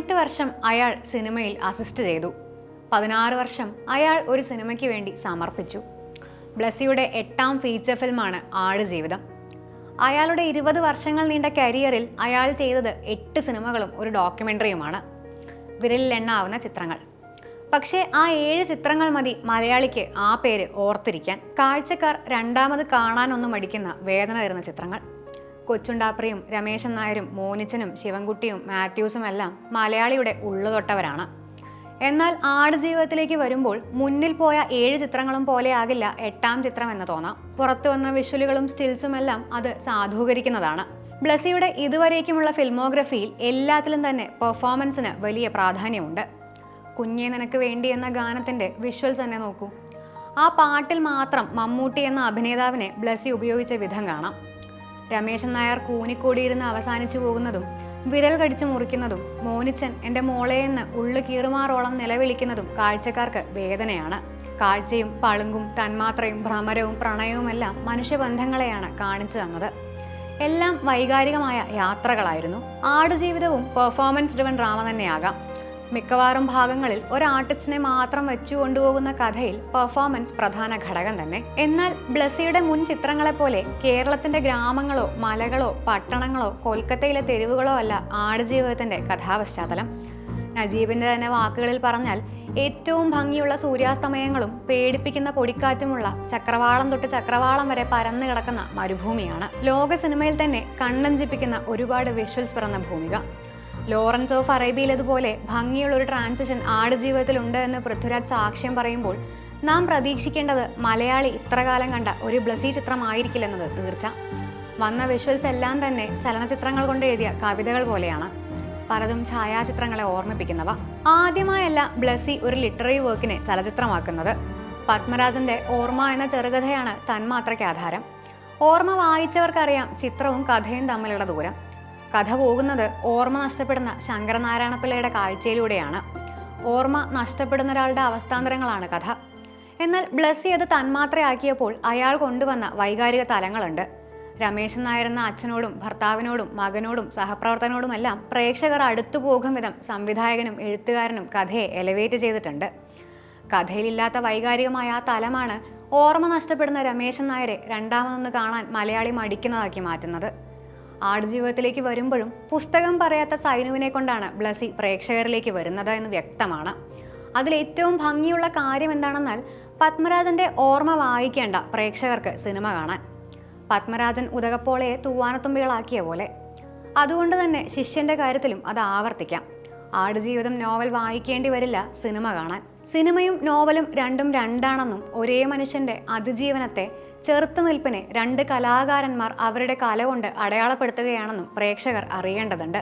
പതിനെട്ട് വർഷം അയാൾ സിനിമയിൽ അസിസ്റ്റ് ചെയ്തു. പതിനാറ് വർഷം അയാൾ ഒരു സിനിമയ്ക്ക് വേണ്ടി സമർപ്പിച്ചു. ബ്ലസ്സിയുടെ എട്ടാം ഫീച്ചർ ഫിലിമാണ് ആട് ജീവിതം. അയാളുടെ ഇരുപത് വർഷങ്ങൾ നീണ്ട കരിയറിൽ അയാൾ ചെയ്തത് എട്ട് സിനിമകളും ഒരു ഡോക്യുമെന്ററിയുമാണ് വിരലിൽ എണ്ണാവുന്ന ചിത്രങ്ങൾ. പക്ഷേ ആ ഏഴ് ചിത്രങ്ങൾ മതി മലയാളിക്ക് ആ പേര് ഓർത്തിരിക്കാൻ. കാഴ്ചക്കാർ രണ്ടാമത് കാണാനൊന്നും മടിക്കുന്ന വേദന തരുന്ന ചിത്രങ്ങൾ. കൊച്ചുണ്ടാപ്രിയും രമേശൻ നായരും മോനിച്ചനും ശിവൻകുട്ടിയും മാത്യൂസും എല്ലാം മലയാളിയുടെ ഉള്ളുതൊട്ടവരാണ്. എന്നാൽ ആടുജീവിതത്തിലേക്ക് വരുമ്പോൾ മുന്നിൽ പോയ ഏഴ് ചിത്രങ്ങളും പോലെയാകില്ല എട്ടാം ചിത്രം എന്ന് തോന്നാം. പുറത്തു വന്ന വിഷ്വലുകളും സ്റ്റിൽസും എല്ലാം അത് സാധൂകരിക്കുന്നതാണ്. ബ്ലസിയുടെ ഇതുവരേക്കുമുള്ള ഫിൽമോഗ്രഫിയിൽ എല്ലാത്തിലും തന്നെ പെർഫോമൻസിന് വലിയ പ്രാധാന്യമുണ്ട്. കുഞ്ഞെ നിനക്ക് വേണ്ടി എന്ന ഗാനത്തിന്റെ വിഷ്വൽസ് തന്നെ നോക്കൂ. ആ പാട്ടിൽ മാത്രം മമ്മൂട്ടി എന്ന അഭിനേതാവിനെ ബ്ലസി ഉപയോഗിച്ച വിധം കാണാം. രമേശൻ നായർ കൂനിക്കൂടിയിരുന്ന് അവസാനിച്ചു പോകുന്നതും വിരൽ കടിച്ചു മുറിക്കുന്നതും മോനിച്ചൻ എന്റെ മോളെയെന്ന് ഉള്ളു കീറുമാറോളം നിലവിളിക്കുന്നതും കാഴ്ചക്കാർക്ക് വേദനയാണ്. കാഴ്ചയും പളുങ്കും തന്മാത്രയും ഭ്രമരവും പ്രണയവുമെല്ലാം മനുഷ്യബന്ധങ്ങളെയാണ് കാണിച്ചു തന്നത്. എല്ലാം വൈകാരികമായ യാത്രകളായിരുന്നു. ആടുജീവിതവും പെർഫോമൻസ് ഡ്രിവൻ ഡ്രാമ തന്നെയാകാം. മിക്കവാറും ഭാഗങ്ങളിൽ ഒരു ആർട്ടിസ്റ്റിനെ മാത്രം വെച്ചു കൊണ്ടുപോകുന്ന കഥയിൽ പെർഫോമൻസ് പ്രധാന ഘടകം തന്നെ. എന്നാൽ ബ്ലസിയുടെ മുൻ ചിത്രങ്ങളെപ്പോലെ കേരളത്തിന്റെ ഗ്രാമങ്ങളോ മലകളോ പട്ടണങ്ങളോ കൊൽക്കത്തയിലെ തെരുവുകളോ അല്ല ആടുജീവിതത്തിന്റെ കഥാപശ്ചാത്തലം. നജീബിന്റെ തന്നെ വാക്കുകളിൽ പറഞ്ഞാൽ ഏറ്റവും ഭംഗിയുള്ള സൂര്യാസ്തമയങ്ങളും പേടിപ്പിക്കുന്ന പൊടിക്കാറ്റുമുള്ള ചക്രവാളം തൊട്ട് ചക്രവാളം വരെ പരന്നു കിടക്കുന്ന മരുഭൂമിയാണ്. ലോക സിനിമയിൽ തന്നെ കണ്ണഞ്ചിപ്പിക്കുന്ന ഒരുപാട് വിഷ്വൽസ് പിറന്ന ഭൂമിക. ലോറൻസ് ഓഫ് അറേബ്യയിലതുപോലെ ഭംഗിയുള്ള ഒരു ട്രാൻസിഷൻ ആടുജീവിതത്തിലുണ്ട് എന്ന് പൃഥ്വിരാജ് സാക്ഷ്യം പറയുമ്പോൾ നാം പ്രതീക്ഷിക്കേണ്ടത് മലയാളി ഇത്രകാലം കണ്ട ഒരു ബ്ലസി ചിത്രമായിരിക്കില്ലെന്നത് തീർച്ച. വന്ന വിഷ്വൽസ് എല്ലാം തന്നെ ചലനചിത്രങ്ങൾ കൊണ്ട് എഴുതിയ കവിതകൾ പോലെയാണ്. പലതും ഛായാചിത്രങ്ങളെ ഓർമ്മിപ്പിക്കുന്നവ. ആദ്യമായല്ല ബ്ലസി ഒരു ലിറ്റററി വർക്കിനെ ചലച്ചിത്രമാക്കുന്നത്. പത്മരാജന്റെ ഓർമ്മ എന്ന ചെറുകഥയാണ് തന്മാത്രയ്ക്ക് ആധാരം. ഓർമ്മ വായിച്ചവർക്കറിയാം ചിത്രവും കഥയും തമ്മിലുള്ള ദൂരം. കഥ പോകുന്നത് ഓർമ്മ നഷ്ടപ്പെടുന്ന ശങ്കരനാരായണപിള്ളയുടെ കാഴ്ചയിലൂടെയാണ്. ഓർമ്മ നഷ്ടപ്പെടുന്ന ഒരാളുടെ അവസ്ഥാന്തരങ്ങളാണ് കഥ. എന്നാൽ ബ്ലസ്സി അത് തന്മാത്രയാക്കിയപ്പോൾ അയാൾ കൊണ്ടുവന്ന വൈകാരിക തലങ്ങളുണ്ട്. രമേശൻ നായരെന്ന അച്ഛനോടും ഭർത്താവിനോടും മകനോടും സഹപ്രവർത്തകനോടുമെല്ലാം പ്രേക്ഷകർ അടുത്തു പോകും വിധം സംവിധായകനും എഴുത്തുകാരനും കഥയെ എലവേറ്റ് ചെയ്തിട്ടുണ്ട്. കഥയിലില്ലാത്ത വൈകാരികമായ ആ തലമാണ് ഓർമ്മ നഷ്ടപ്പെടുന്ന രമേശൻ നായരെ രണ്ടാമതൊന്ന് കാണാൻ മലയാളി മടിക്കുന്നതാക്കി മാറ്റുന്നത്. ആടുജീവിതത്തിലേക്ക് വരുമ്പോഴും പുസ്തകം പറയാത്ത സൈനുവിനെ കൊണ്ടാണ് ബ്ലസി പ്രേക്ഷകരിലേക്ക് വരുന്നത് എന്ന് വ്യക്തമാണ്. അതിലേറ്റവും ഭംഗിയുള്ള കാര്യം എന്താണെന്നാൽ പത്മരാജന്റെ ഓർമ്മ വായിക്കേണ്ട പ്രേക്ഷകർക്ക് സിനിമ കാണാൻ. പത്മരാജൻ ഉദകപ്പോളയെ തൂവാനത്തുമ്പികളാക്കിയ പോലെ. അതുകൊണ്ട് തന്നെ ശിഷ്യന്റെ കാര്യത്തിലും അത് ആവർത്തിക്കാം. ആടുജീവിതം നോവൽ വായിക്കേണ്ടി വരില്ല സിനിമ കാണാൻ. സിനിമയും നോവലും രണ്ടും രണ്ടാണെന്നും ഒരേ മനുഷ്യന്റെ അതിജീവനത്തെ ചെറുത്തുനിൽപ്പിനെ രണ്ട് കലാകാരന്മാർ അവരുടെ കല കൊണ്ട് അടയാളപ്പെടുത്തുകയാണെന്നും പ്രേക്ഷകർ അറിയേണ്ടതുണ്ട്.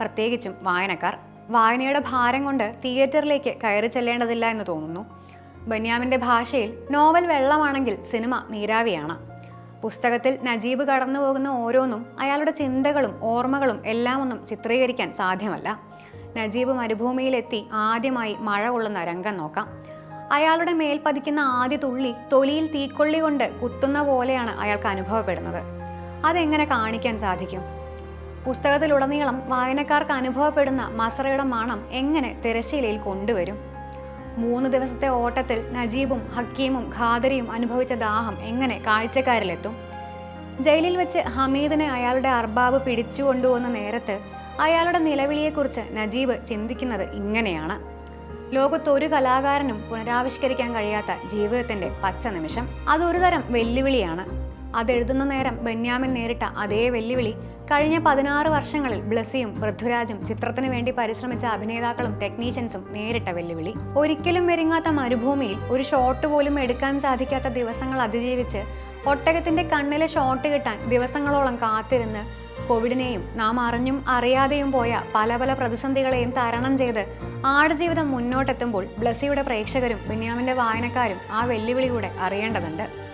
പ്രത്യേകിച്ചും വായനക്കാർ. വായനയുടെ ഭാരം കൊണ്ട് തിയേറ്ററിലേക്ക് കയറി ചെല്ലേണ്ടതില്ല എന്ന് തോന്നുന്നു. ബന്യാമിന്റെ ഭാഷയിൽ നോവൽ വെള്ളമാണെങ്കിൽ സിനിമ നീരാവിയാണ്. പുസ്തകത്തിൽ നജീബ് കടന്നു പോകുന്ന ഓരോന്നും അയാളുടെ ചിന്തകളും ഓർമ്മകളും എല്ലാമൊന്നും ചിത്രീകരിക്കാൻ സാധ്യമല്ല. നജീബ് മരുഭൂമിയിലെത്തി ആദ്യമായി മഴ കൊള്ളുന്ന രംഗം നോക്കാം. അയാളുടെ മേൽ പതിക്കുന്ന ആദ്യ തുള്ളി തൊലിയിൽ തീക്കൊള്ളി കൊണ്ട് കുത്തുന്ന പോലെയാണ് അയാൾക്ക് അനുഭവപ്പെടുന്നത്. അതെങ്ങനെ കാണിക്കാൻ സാധിക്കും? പുസ്തകത്തിലുടനീളം വായനക്കാർക്ക് അനുഭവപ്പെടുന്ന മസറയുടെ മണം എങ്ങനെ തിരശ്ശീലയിൽ കൊണ്ടുവരും? മൂന്ന് ദിവസത്തെ ഓട്ടത്തിൽ നജീബും ഹക്കീമും ഖാദരിയും അനുഭവിച്ച ദാഹം എങ്ങനെ കാഴ്ചക്കാരിലെത്തും? ജയിലിൽ വെച്ച് ഹമീദിനെ അയാളുടെ അർബാബ് പിടിച്ചു കൊണ്ടുപോകുന്ന നേരത്ത് അയാളുടെ നിലവിളിയെക്കുറിച്ച് നജീബ് ചിന്തിക്കുന്നത് ഇങ്ങനെയാണ്. ലോകത്ത് ഒരു കലാകാരനും പുനരാവിഷ്കരിക്കാൻ കഴിയാത്ത ജീവിതത്തിന്റെ പച്ച നിമിഷം. അതൊരു തരം വെല്ലുവിളിയാണ്. അതെഴുതുന്ന നേരം ബെന്യാമിൻ നേരിട്ട അതേ വെല്ലുവിളി കഴിഞ്ഞ പതിനാറ് വർഷങ്ങളിൽ ബ്ലസിയും പൃഥ്വിരാജും ചിത്രത്തിന് വേണ്ടി പരിശ്രമിച്ച അഭിനേതാക്കളും ടെക്നീഷ്യൻസും നേരിട്ട വെല്ലുവിളി. ഒരിക്കലും വെരുങ്ങാത്ത മരുഭൂമിയിൽ ഒരു ഷോട്ട് പോലും എടുക്കാൻ സാധിക്കാത്ത ദിവസങ്ങൾ അതിജീവിച്ച് ഒട്ടകത്തിന്റെ കണ്ണിലെ ഷോട്ട് കിട്ടാൻ ദിവസങ്ങളോളം കാത്തിരുന്ന് കോവിഡിനെയും നാം അറിഞ്ഞും അറിയാതെയും പോയ പല പല പ്രതിസന്ധികളെയും തരണം ചെയ്ത് ആടുജീവിതം മുന്നോട്ടെത്തുമ്പോൾ ബ്ലസ്സിയുടെ പ്രേക്ഷകരും ബിന്യാമിന്റെ വായനക്കാരും ആ വെല്ലുവിളി കൂടെ അറിയേണ്ടതുണ്ട്.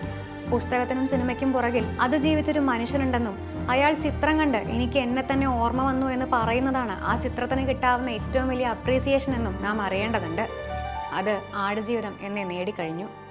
പുസ്തകത്തിനും സിനിമയ്ക്കും പുറകിൽ അത് ജീവിച്ചൊരു മനുഷ്യനുണ്ടെന്നും അയാൾ ചിത്രം കണ്ട് എനിക്ക് എന്നെ തന്നെ ഓർമ്മ വന്നു എന്ന് പറയുന്നതാണ് ആ ചിത്രത്തിന് കിട്ടാവുന്ന ഏറ്റവും വലിയ അപ്രീസിയേഷൻ എന്നും നാം അറിയേണ്ടതുണ്ട്. അത് ആടുജീവിതം എന്നെ നേടിക്കഴിഞ്ഞു.